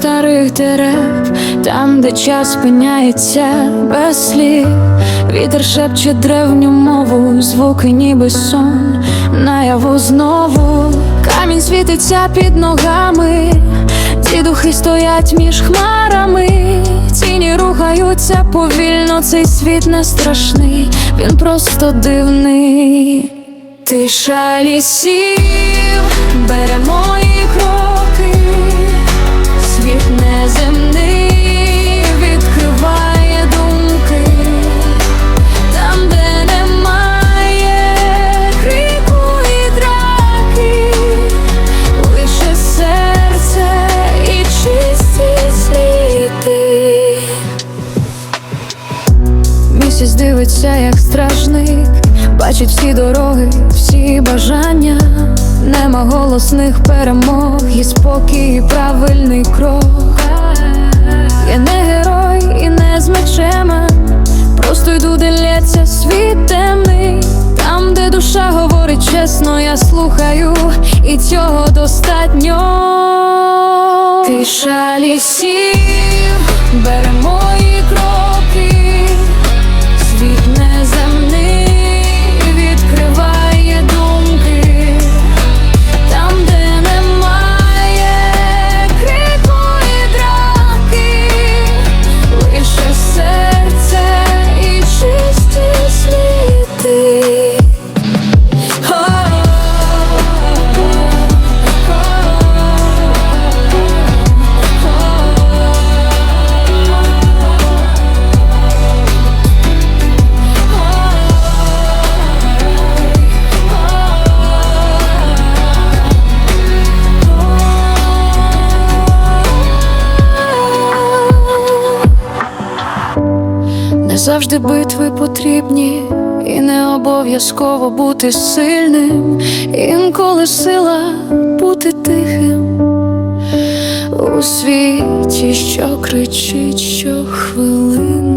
молодих дерев, там, де час спиняється без слів, вітер шепче древню мову, звуки ніби сон, наяву знову, камінь світиться під ногами, ті духи стоять між хмарами, тіні рухаються повільно, цей світ не страшний, він просто дивний. Тиша лісів бере мої кроки, дивиться, як стражник, бачить всі дороги, всі бажання, нема голосних перемог, і спокій, і правильний крок. Я не герой і не з мечема, просто йду, де лється світ темний, там, де душа говорить чесно, я слухаю, і цього достатньо. Тиша лісів завжди битви потрібні, і не обов'язково бути сильним. Інколи сила бути тихим у світі, що кричить щохвилини.